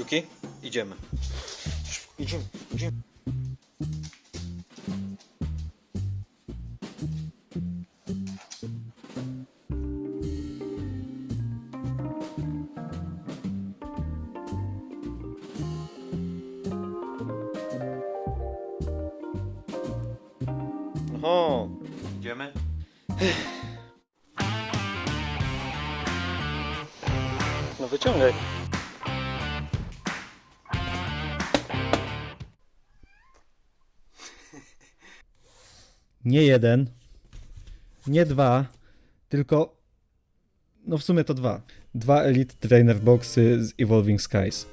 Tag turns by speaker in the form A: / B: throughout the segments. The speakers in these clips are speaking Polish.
A: Yuki, idziemy. Idziemy, idziemy. Oho, idziemy? No wyciągaj.
B: Nie jeden, nie dwa, tylko. No w sumie to dwa. Dwa Elite Trainer Boxy z Evolving Skies.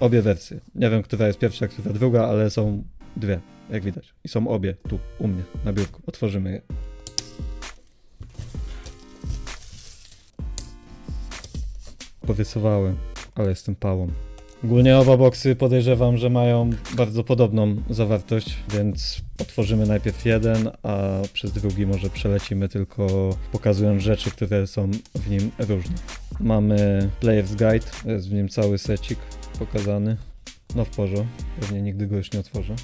B: Obie wersje. Nie wiem, która jest pierwsza, która druga, ale są dwie, jak widać. I są obie tu, u mnie, na biurku. Otworzymy je. Porysowałem, ale jestem pałą. Ogólnie oba boksy podejrzewam, że mają bardzo podobną zawartość, więc otworzymy najpierw jeden, a przez drugi może przelecimy tylko pokazując rzeczy, które są w nim różne. Mamy Player's Guide, jest w nim cały secik pokazany. No w porządku, pewnie nigdy go już nie otworzę.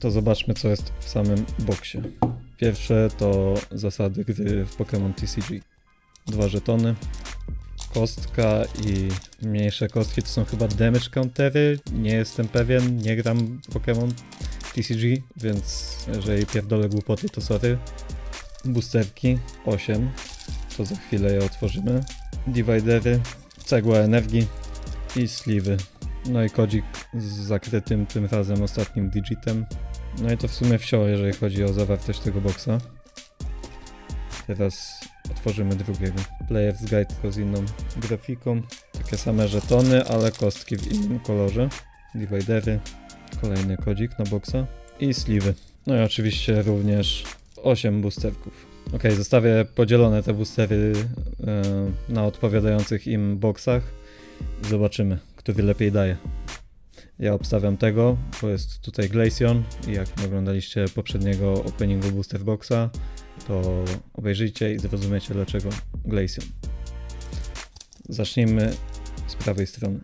B: To zobaczmy co jest w samym boksie. Pierwsze to zasady gry w Pokémon TCG. Dwa żetony, kostka i mniejsze kostki to są chyba damage countery. Nie jestem pewien, nie gram Pokémon TCG, więc jeżeli pierdolę głupoty to sorry. Boosterki 8, to za chwilę je otworzymy. Dividery, cegła energii i sliwy. No i kodzik z zakrytym tym razem ostatnim digitem. No i to w sumie wsio, jeżeli chodzi o zawartość tego boksa. Teraz otworzymy drugiego. Player's Guide tylko z inną grafiką. Takie same żetony, ale kostki w innym kolorze. Dividery. Kolejny kodzik na boksa. I sliwy. No i oczywiście również 8 boosterków. Ok, zostawię podzielone te boostery e, na odpowiadających im boksach. I zobaczymy, który lepiej daje. Ja obstawiam tego, bo jest tutaj Glaceon i jak oglądaliście poprzedniego openingu Booster Boxa, to obejrzyjcie i zrozumiecie dlaczego Glaceon. Zacznijmy z prawej strony.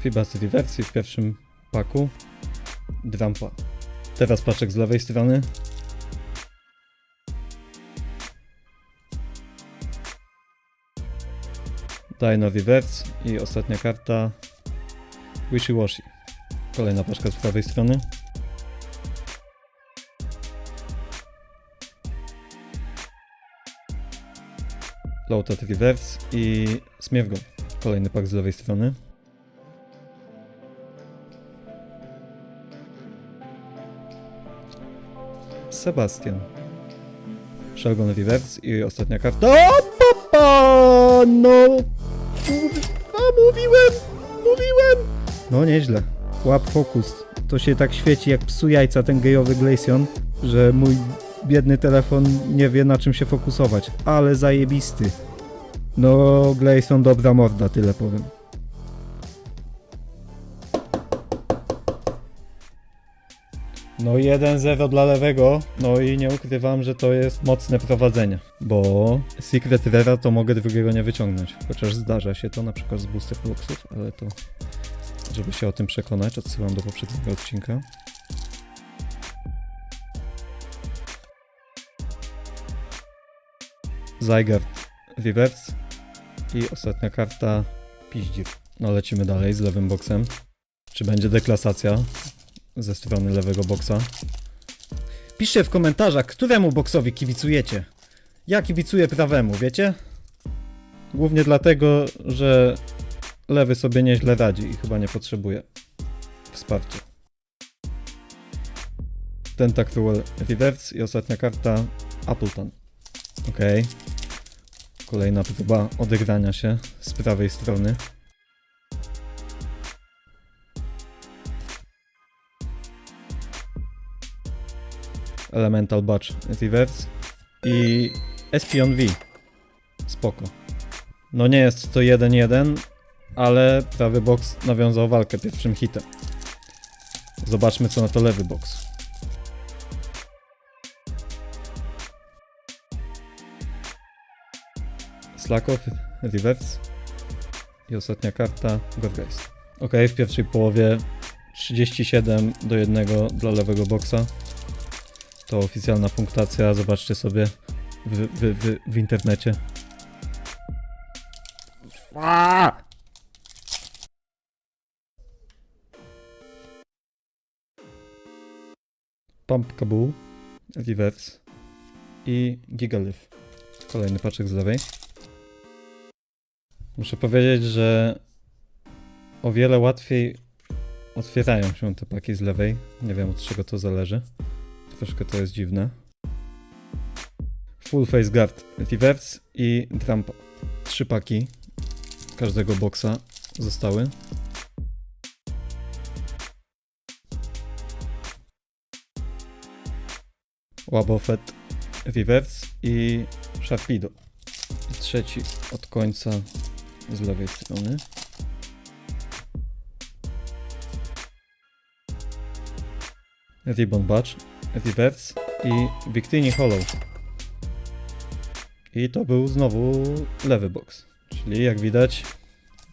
B: Fiba z rewersji w pierwszym paku. Drampa. Teraz paczek z lewej strony. Dino Reverse i ostatnia karta Wishy Washy. Kolejna paczka z prawej strony. Loaded Reverse i Smiergon. Kolejny pak z lewej strony. Sebastian. Shelgon Reverse i ostatnia karta. O, papa! No! Kurwa, mówiłem! No nieźle. Łap fokus. To się tak świeci jak psu jajca ten gejowy Glaceon, że mój biedny telefon nie wie na czym się fokusować. Ale zajebisty. No, Glaceon dobra morda, tyle powiem. No 1-0 dla lewego, no i nie ukrywam, że to jest mocne prowadzenie, bo Secret Rera to mogę drugiego nie wyciągnąć, chociaż zdarza się to na przykład z Booster Boxów, ale to żeby się o tym przekonać, odsyłam do poprzedniego odcinka. Zygarde Reverse i ostatnia karta Piździr. No lecimy dalej z lewym boksem. Czy będzie deklasacja ze strony lewego boksa? Piszcie w komentarzach, któremu boksowi kibicujecie. Ja kibicuję prawemu, wiecie? Głównie dlatego, że lewy sobie nieźle radzi i chyba nie potrzebuje wsparcia. Tentacruel Reverse i ostatnia karta Appleton. Ok. Kolejna próba odegrania się z prawej strony. Elemental Batch Reverse i Espion V. Spoko. No nie jest to 1-1, ale prawy box nawiązał walkę pierwszym hitem. Zobaczmy co na to lewy box. Slakow, Reverse i ostatnia karta Gorgeist. Ok, w pierwszej połowie 37 do 1 dla lewego boksa. To oficjalna punktacja, zobaczcie sobie w, w, w, w internecie. Aaaa! Pump Kabul, Reverse i Gigaliv. Kolejny paczek z lewej. Muszę powiedzieć, że o wiele łatwiej otwierają się te paki z lewej. Nie wiem od czego to zależy. Troszkę to jest dziwne. Full Face Guard Reverse i Trump. Trzy paki każdego boksa zostały. Łabofet Reverse i Sharpedo. I trzeci od końca z lewej strony. Ribbon Badge, Reverse i Victini Hollow. I to był znowu lewy box. Czyli jak widać,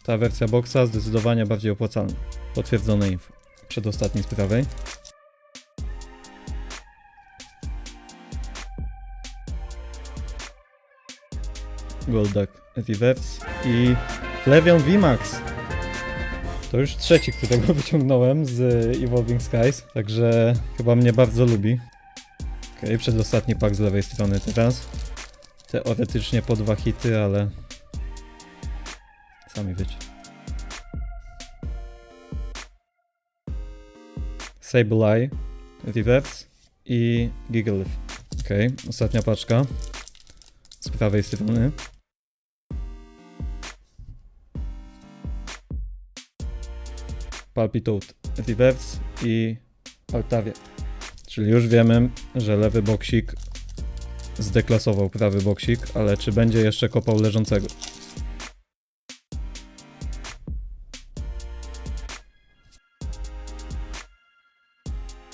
B: ta wersja boxa zdecydowanie bardziej opłacalna. Potwierdzone info. Przedostatni z prawej. Goldak Reverse i Flevion VMAX. To już trzeci, którego wyciągnąłem z Evolving Skies, także chyba mnie bardzo lubi. Ok, przedostatni pak z lewej strony teraz. Teoretycznie po dwa hity, ale sami wiecie. Sable Eye, Reverse i Gigglef. Ok, ostatnia paczka z prawej strony. Palpitoad Reverse i Altavia. Czyli już wiemy, że lewy boksik zdeklasował prawy boksik, ale czy będzie jeszcze kopał leżącego?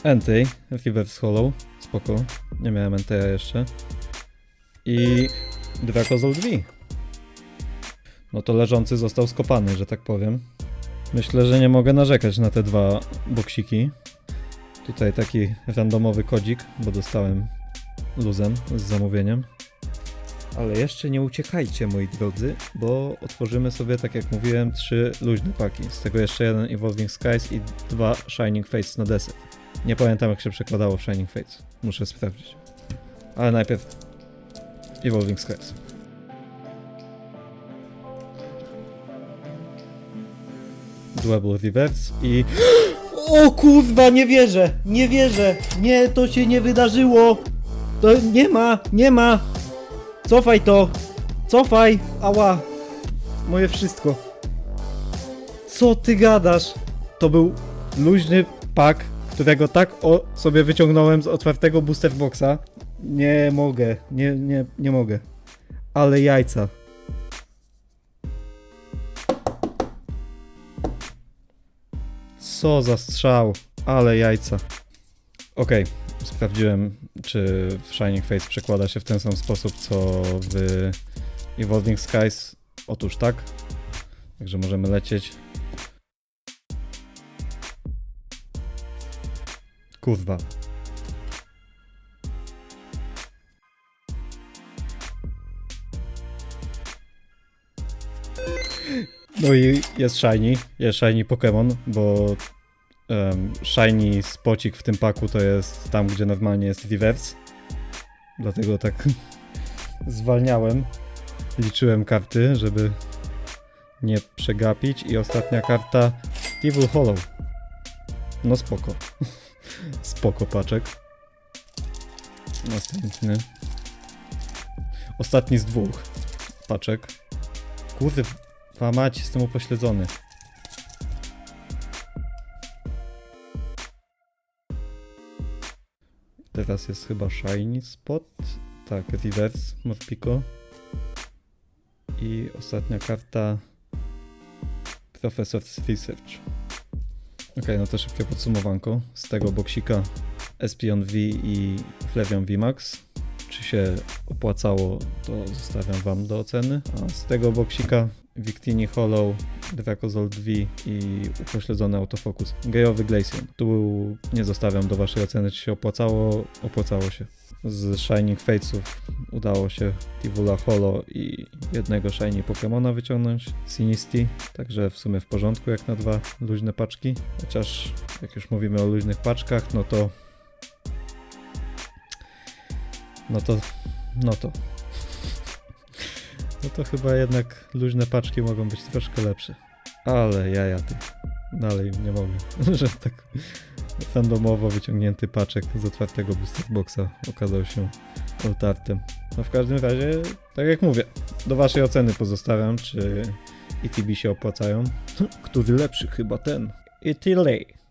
B: Entei, Reverse Hollow, spoko, nie miałem Enteia jeszcze. I Drakozol 2. No to leżący został skopany, że tak powiem. Myślę, że nie mogę narzekać na te dwa boksiki. Tutaj taki randomowy kodzik, bo dostałem luzem z zamówieniem. Ale jeszcze nie uciekajcie, moi drodzy, bo otworzymy sobie, tak jak mówiłem, trzy luźne paki. Z tego jeszcze jeden Evolving Skies i dwa Shining Fates na deser. Nie pamiętam, jak się przekładało w Shining Fates. Muszę sprawdzić. Ale najpierw Evolving Skies. Duable Reverse i... O kurwa, nie wierzę! Nie wierzę! Nie, to się nie wydarzyło! To nie ma, nie ma! Cofaj to! Cofaj! Ała! Moje wszystko. Co ty gadasz? To był luźny pak, którego tak o sobie wyciągnąłem z otwartego booster boxa. Nie mogę, nie, nie, nie mogę. Ale jajca. Co za strzał, ale jajca. Okej, sprawdziłem, czy w Shining Face przekłada się w ten sam sposób, co w Evolving Skies. Otóż tak. Także możemy lecieć. Kurwa. No i jest Shiny, jest Shiny Pokémon, bo um, Shiny spocik w tym paku to jest tam, gdzie normalnie jest Reverse. Dlatego tak zwalniałem. Liczyłem karty, żeby nie przegapić. I ostatnia karta Evil Hollow. No spoko. spoko paczek. Następny. Ostatni z dwóch paczek. Kurde, mać, jestem upośledzony. Teraz jest chyba Shiny Spot. Tak, Reverse Morpiko. I ostatnia karta Professor's Research. Ok, no to szybkie podsumowanko. Z tego boksika Espion V i Flevion VMAX. Czy się opłacało, to zostawiam Wam do oceny. A z tego boksika Victini Hollow, Dracozold 2 i upośledzony autofokus. Gejowy Glacian. Tu nie zostawiam do Waszej oceny, czy się opłacało. Opłacało się. Z Shining Fatesów udało się Tivula Holo i jednego Shiny Pokemona wyciągnąć, Sinisty, także w sumie w porządku jak na dwa luźne paczki, chociaż jak już mówimy o luźnych paczkach, no to no to no to no to chyba jednak luźne paczki mogą być troszkę lepsze. Ale jaja ty. Dalej nie mogę, że tak fandomowo wyciągnięty paczek z otwartego booster boxa okazał się oltartem. No w każdym razie, tak jak mówię, do waszej oceny pozostawiam, czy ETB się opłacają. Który lepszy? Chyba ten. ETLA.